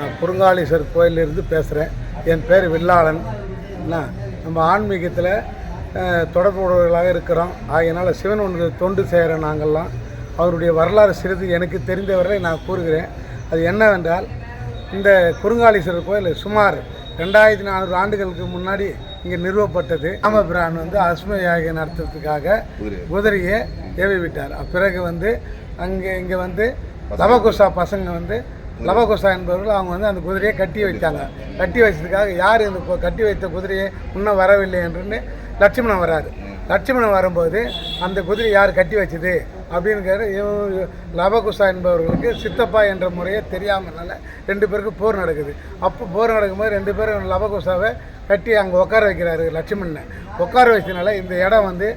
நான் குறுங்காலீஸ்வரர் கோயிலிருந்து பேசுகிறேன் என் பேர் வில்லாளன். என்ன? நம்ம ஆன்மீகத்தில் தொடர்புடையவர்களாக இருக்கிறோம். ஆகையினால் சிவன் ஒன்று தொண்டு செய்கிற நாங்கள்லாம். அவருடைய வரலாறு சிறிது எனக்கு தெரிந்தவரை நான் கூறுகிறேன். அது என்னவென்றால் இந்த குறுங்காலீஸ்வரர் கோயில் சுமார் ரெண்டாயிரத்தி நானூறு ஆண்டுகளுக்கு முன்னாடி இங்கே நிறுவப்பட்டது. ராமபிரான் வந்து அஸ்ம யாகம் நடத்துறதுக்காக குதிரையை ஏவி விட்டார் பிறகு வந்து அங்கே இங்கே வந்து லவகுசா பசங்க வந்து லவகுசா என்பவர்கள் அவங்க வந்து அந்த குதிரையை கட்டி வைத்தாங்க. கட்டி வச்சதுக்காக யார் இந்த கட்டி வைத்த குதிரையை இன்னும் வரவில்லை என்று லட்சுமணன் வராரு. லட்சுமணன் வரும்போது அந்த குதிரை யார் கட்டி வச்சது? அப்படின்னு கேட்டு லவகுசா என்பவர்களுக்கு சித்தப்பா என்ற முறையே தெரியாமனால ரெண்டு பேருக்கும் போர் நடக்குது. அப்போ போர் நடக்கும்போது ரெண்டு பேரும் லவகுசாவை கட்டி அங்கே உட்கார வைக்கிறாரு லட்சுமணனை. உட்கார வச்சதுனால இந்த இடம் வந்து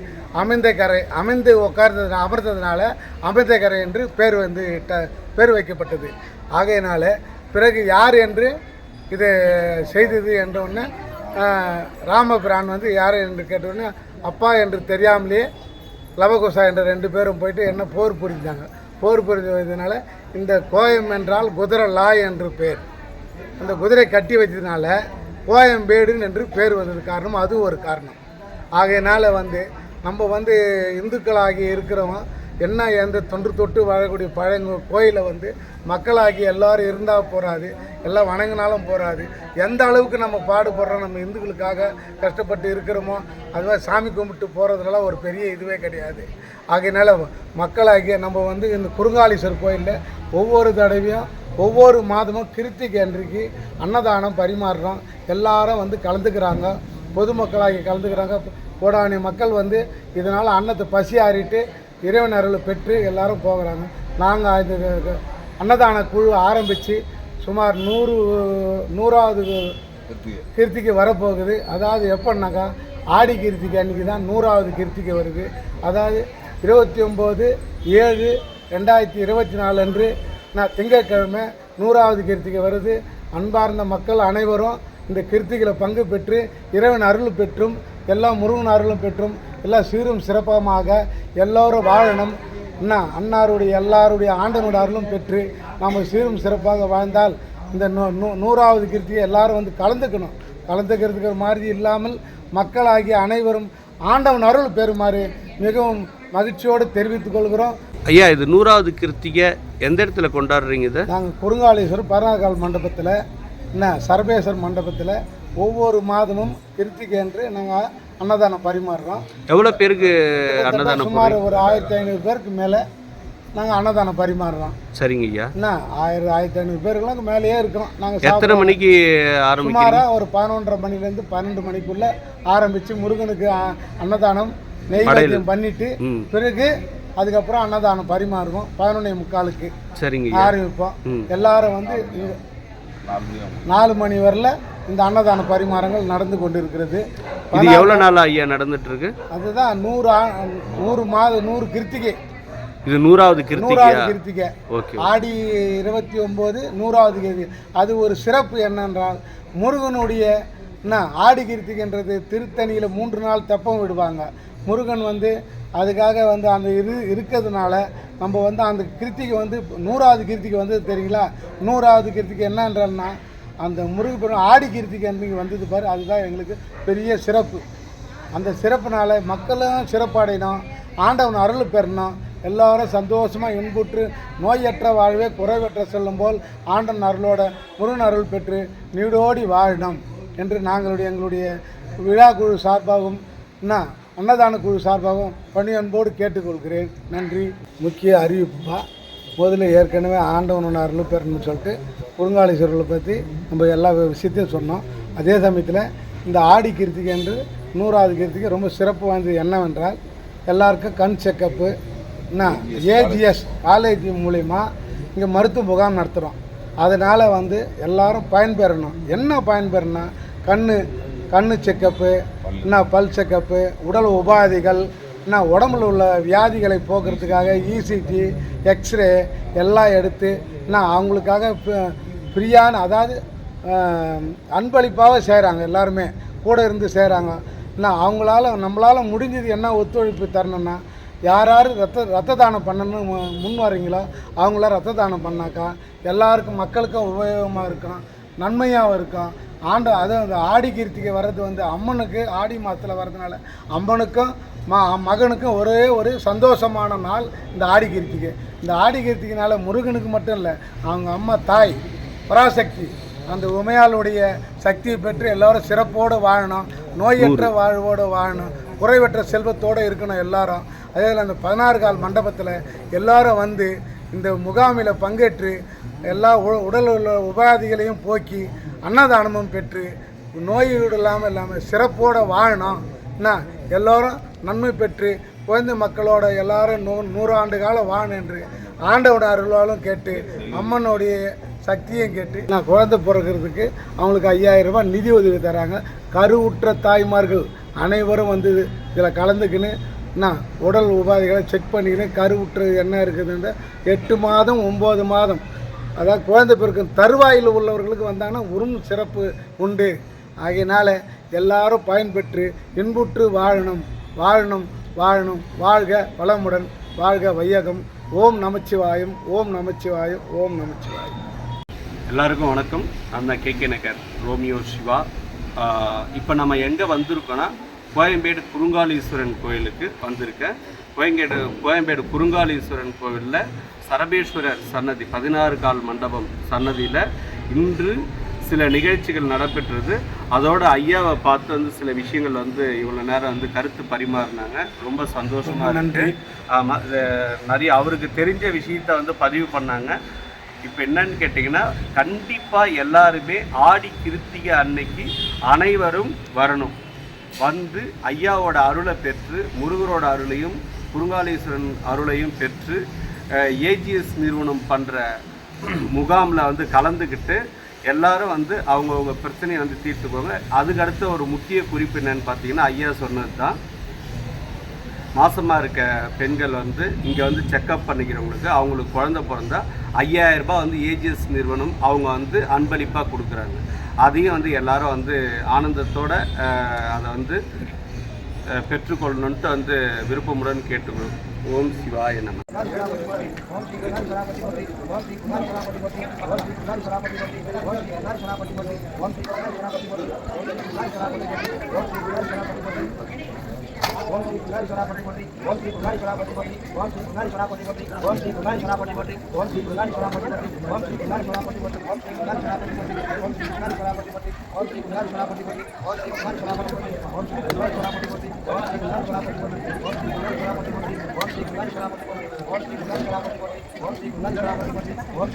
அமைந்த கரை அமைந்து உட்கார்ந்தது அமர்ந்ததுனால அமைந்த கரை என்று பேர் வந்து பேர் வைக்கப்பட்டது. ஆகையினால பிறகு யார் என்று இது செய்தது என்ற ராமபிரான் வந்து யார் என்று கேட்டவுடனே அப்பா என்று தெரியாமலேயே லவகுசா என்ற ரெண்டு பேரும் போயிட்டு என்ன போர் புரிஞ்சாங்க. போர் புரிஞ்சதுனால இந்த கோயம் என்றால் குதிரை லாய் என்று பேர். அந்த குதிரை கட்டி வச்சதுனால கோயம்பேடுன்னு என்று பேர் வந்தது காரணம் அது ஒரு காரணம். ஆகையினால் வந்து நம்ம வந்து இந்துக்களாகி இருக்கிறவங்க என்ன எந்த தொன்று தொட்டு வாழக்கூடிய பழங்க கோயிலை வந்து மக்களாகி எல்லாரும் இருந்தால் போகாது எல்லாம் வணங்கினாலும் போகாது எந்த அளவுக்கு நம்ம பாடுபடுறோம் நம்ம இந்துக்களுக்காக கஷ்டப்பட்டு இருக்கிறோமோ அது மாதிரி சாமி கும்பிட்டு போகிறதுலாம் ஒரு பெரிய இதுவே கிடையாது. ஆகையினால மக்களாகிய நம்ம வந்து இந்த குறுங்காலீஸ்வர் கோயிலில் ஒவ்வொரு தடவையும் ஒவ்வொரு மாதமும் கிருத்திகை அன்றைக்கு அன்னதானம் பரிமாறுறோம். எல்லாரும் வந்து கலந்துக்கிறாங்க. பொதுமக்களாகி கலந்துக்கிறாங்க. கோடானி மக்கள் வந்து இதனால் அன்னத்தை பசி ஆறிட்டு இறைவன் அருளை பெற்று எல்லாரும் போகிறாங்க. நாங்கள் இந்த அன்னதான குழு ஆரம்பித்து சுமார் நூறு நூறாவது கிருத்திக்கு வரப்போகுது. அதாவது எப்போன்னாக்கா ஆடி கிருத்திக்கு அன்றைக்கி தான் நூறாவது கிருத்திகை வருது. அதாவது இருபத்தி ஒம்பது ஏழு ரெண்டாயிரத்தி இருபத்தி நாலு அன்று நான் திங்கட்கிழமை நூறாவது கிருத்திகை வருது. அன்பார்ந்த மக்கள் அனைவரும் இந்த கிருத்திகளை பங்கு பெற்று இறைவன் அருள் பெற்றும் எல்லா முருகன் அருளும் பெற்றும் எல்லாம் சீரும் சிறப்பமாக எல்லோரும் வாழணும். என்ன அன்னாருடைய எல்லாருடைய ஆண்டனுடைய அருளும் பெற்று நாம் சீரும் சிறப்பாக வாழ்ந்தால் இந்த நூ நூ- நூறாவது கிருத்தியை எல்லாரும் வந்து கலந்துக்கணும். கலந்துக்கிறதுக்கு மாதிரி இல்லாமல் மக்களாகிய அனைவரும் ஆண்டவன் அருள் பெறுமாறு மிகவும் மகிழ்ச்சியோடு தெரிவித்துக் கொள்கிறோம். ஐயா இது நூறாவது கிருத்திகை எந்த இடத்துல கொண்டாடுறீங்க இதை? நாங்கள் குறுங்காலீஸ்வரர் பரணகால் மண்டபத்தில் என்ன சர்வேஸ்வர் மண்டபத்தில் ஒவ்வொரு மாதமும் கிருத்திகை என்று நாங்கள் அன்னதானம் பரிமாறுறோம் எவ்வளோ பேருக்கு அன்னதானம் சுமார் ஒரு ஆயிரத்தி ஐநூறு பேருக்கு மேலே நாங்கள் அன்னதானம் பரிமாறுறோம் சரிங்க ஐயா. என்ன? ஆயிரம் ஆயிரத்தி ஐநூறு பேருக்குலாம் மேலேயே இருக்கிறோம் நாங்கள் எத்தனை மணிக்கு ஆரம்பிக்கிறீங்க? சுமாராக ஒரு பதினொன்றரை மணிலேருந்து பன்னெண்டு மணிக்குள்ளே ஆரம்பித்து முருகனுக்கு அன்னதானம் நெய்வேத்தியம் பண்ணிட்டு பிறகு அதுக்கப்புறம் அன்னதானம் பரிமாறுவோம். பதினொன்னே முக்காலுக்கு சரிங்க ஆரம்பிப்போம். எல்லாரும் வந்து நாலு மணி வரல இந்த அன்னதான பரிமாறங்கள் நடந்து கொண்டு இருக்கிறது இது எவ்வளோ நாள் ஐயா நடந்துட்டு இருக்கு அதுதான் நூறு நூறு மாதம் நூறு கிருத்திகை. இது நூறாவது நூறாவது கிருத்திகை. ஓகே. ஆடி இருபத்தி ஒம்பது நூறாவது கிருத்திகை. அது ஒரு சிறப்பு என்னென்றால் முருகனுடைய என்ன ஆடி கிருத்திகைன்றது திருத்தணியில் மூன்று நாள் தெப்பம் விடுவாங்க. முருகன் வந்து அதுக்காக வந்து அந்த இது இருக்கிறதுனால நம்ம வந்து அந்த கிருத்திகை வந்து நூறாவது கிருத்திகை வந்து தெரியுங்களா? நூறாவது கிருத்திகை என்னன்றன்னா அந்த முருகப்பெரும் ஆடி கிருத்திகை அன்றைக்கி வந்தது பாரு அதுதான் எங்களுக்கு பெரிய சிறப்பு. அந்த சிறப்புனால் மக்களும் சிறப்படையணும் ஆண்டவன் அருள் பெறணும் எல்லாரும் சந்தோஷமாக இன்புற்று நோயற்ற வாழ்வே குறைவற்ற செல்லும் போல் ஆண்டன் அருளோட முருகன் அருள் பெற்று நீடோடி வாழணும் என்று நாங்களுடைய எங்களுடைய விழா குழு சார்பாகவும் என்ன அன்னதான குழு சார்பாகவும் பணியன்போடு கேட்டுக்கொள்கிறேன். நன்றி. முக்கிய அறிவிப்புப்பா. முதல்ல ஏற்கனவே ஆண்டவன் அருள் பெறணும்னு சொல்லிட்டு குறுங்காலீஸ்வரர்களை பற்றி நம்ம எல்லா விஷயத்தையும் சொன்னோம். அதே சமயத்தில் இந்த ஆடி கிருத்திகை என்று நூறாவது கிருத்திகை ரொம்ப சிறப்பு வாய்ந்தது என்னவென்றால் எல்லாருக்கும் கண் செக்கப்பு என்ன ஏஜிஎஸ் காலேஜ் மூலிமா இங்கே மருத்துவ முகாம் நடத்துகிறோம் அதனால் வந்து எல்லாரும் பயன்பெறணும். என்ன பயன்பெறணும் கண் கண் செக்கப்பு என்ன பல் செக்கப்பு உடல் உபாதைகள் என்ன உடம்புல உள்ள வியாதிகளை போக்குறதுக்காக இசிடி எக்ஸ்ரே எல்லாம் எடுத்து என்ன அவங்களுக்காக ஃப்ரீயான அதாவது அன்பளிப்பாக செய்கிறாங்க எல்லாருமே. கூட இருந்து செய்கிறாங்க என்ன அவங்களால நம்மளால் முடிஞ்சது என்ன ஒத்துழைப்பு தரணும்னா யார் யார் ரத்த ரத்த தானம் பண்ணணும்னு மு- முன் வரீங்களோ அவங்களாம் ரத்த தானம் பண்ணாக்கா எல்லாருக்கும் மக்களுக்கும் உபயோகமாக இருக்கும் நன்மையாகவும் இருக்கும் ஆண்டு அதுவும் அந்த ஆடி கீர்த்திகை வர்றது வந்து அம்மனுக்கு ஆடி மாதத்தில் வர்றதுனால அம்மனுக்கும் ம மகனுக்கும் ஒரே ஒரு சந்தோஷமான நாள் இந்த ஆடி கீர்த்திகை. இந்த ஆடி கீர்த்திகைனால முருகனுக்கு மட்டும் இல்லை அவங்க அம்மா தாய் பராசக்தி. அந்த உமையாளுடைய சக்தியை பெற்று எல்லாரும் சிறப்போடு வாழணும் நோயற்ற வாழ்வோடு வாழணும் குறைவற்ற செல்வத்தோடு இருக்கணும் எல்லாரும். அதே அந்த பதினாறு கால் மண்டபத்தில் எல்லாரும் வந்து இந்த முகாமில் பங்கேற்று எல்லா உடல் உள்ள உபாதிகளையும் போக்கி அன்னதானமும் பெற்று நோயோடு இல்லாமல் இல்லாமல் சிறப்போடு வாழணும். என்ன? எல்லோரும் நன்மை பெற்று குழந்தை மக்களோட எல்லாரும் நூ நூறாண்டு காலம் வாழணும் என்று ஆண்டவட அருளாலும் கேட்டு அம்மனுடைய சக்தியும் கேட்டு நான் குழந்தை பிறக்கிறதுக்கு அவங்களுக்கு ஐயாயிரம் ரூபாய் நிதி உதவி தராங்க. கருவுற்ற தாய்மார்கள் அனைவரும் வந்து இதில் கலந்துக்கின்னு நான் உடல் உபாதைகளை செக் பண்ணிக்கின்னு கருவுற்றது என்ன இருக்குதுன்ற எட்டு மாதம் ஒம்பது மாதம் அதாவது குழந்தை பிறக்கும் தருவாயில் உள்ளவர்களுக்கு வந்தாங்கன்னா உரும் சிறப்பு உண்டு. ஆகையினால எல்லாரும் பயன்பெற்று இன்புற்று வாழணும். வாழணும் வாழணும். வாழ்க வளமுடன் வாழ்க வையகம். ஓம் நமச்சிவாயம் ஓம் நமச்சிவாயம் ஓம் நமச்சிவாயம். எல்லாருக்கும் வணக்கம். நான் தான் K K Nagar Romeo Siva. இப்போ நம்ம எங்கே வந்திருக்கோன்னா கோயம்பேடு குறுங்காலீஸ்வரன் கோயிலுக்கு வந்திருக்கேன். கோயம்பேடு கோயம்பேடு குறுங்காலீஸ்வரன் கோவிலில் சரபேஸ்வரர் சன்னதி பதினாறு கால் மண்டபம் சன்னதியில் இன்று சில நிகழ்ச்சிகள் நடைபெற்றது. அதோட ஐயாவை பார்த்து வந்து சில விஷயங்கள் வந்து இவ்வளோ நேரம் வந்து கருத்து பரிமாறினாங்க. ரொம்ப சந்தோஷமா இருக்கு. ஆமாம் நிறைய அவருக்கு தெரிஞ்ச விஷயத்த வந்து பதிவு பண்ணாங்க. இப்போ என்னன்னு கேட்டிங்கன்னா கண்டிப்பாக எல்லாருமே ஆடி கிருத்திகை அன்னைக்கு அனைவரும் வரணும். வந்து ஐயாவோட அருளை பெற்று முருகரோட அருளையும் குருங்காலீஸ்வரன் அருளையும் பெற்று ஏஜிஎஸ் நிறுவனம் பண்ணுற முகாமில் வந்து கலந்துக்கிட்டு எல்லாரும் வந்து அவங்கவுங்க பிரச்சனையை வந்து தீர்த்துக்கோங்க. அதுக்கடுத்த ஒரு முக்கிய குறிப்பு என்னன்னு பார்த்தீங்கன்னா ஐயா சொன்னது தான் மாசமாக இருக்க பெண்கள் வந்து இங்கே வந்து செக்கப் பண்ணிக்கிறவங்களுக்கு அவங்களுக்கு குழந்த பிறந்தா ஐயாயிரம் ரூபாய் வந்து ஏஜிஎஸ் நிறுவனம் அவங்க வந்து அன்பளிப்பாக கொடுக்குறாங்க. அதையும் வந்து எல்லாரும் வந்து ஆனந்தத்தோட அதை வந்து பெற்றுக்கொள்ளணுன்ட்டு வந்து விருப்பமுடன் கேட்டுக்கணும் ஓம் சிவாய நம. ஓம் ஸ்ரீ குமாரி சராபதி ஓம் ஸ்ரீ குமாரி சராபதி ஓம் ஸ்ரீ குமாரி சராபதி ஓம் ஸ்ரீ குமாரி சராபதி ஓம் ஸ்ரீ குமாரி சராபதி ஓம் ஸ்ரீ குமாரி சராபதி ஓம் ஸ்ரீ குமாரி சராபதி ஓம் ஸ்ரீ குமாரி சராபதி ஓம் ஸ்ரீ குமாரி சராபதி ஓம் ஸ்ரீ குமாரி சராபதி ஓம் ஸ்ரீ குமாரி சராபதி ஓம் ஸ்ரீ குமாரி சராபதி ஓம் ஸ்ரீ குமாரி சராபதி ஓம் ஸ்ரீ குமாரி சராபதி ஓம் ஸ்ரீ குமாரி சராபதி ஓம் ஸ்ரீ குமாரி சராபதி ஓம்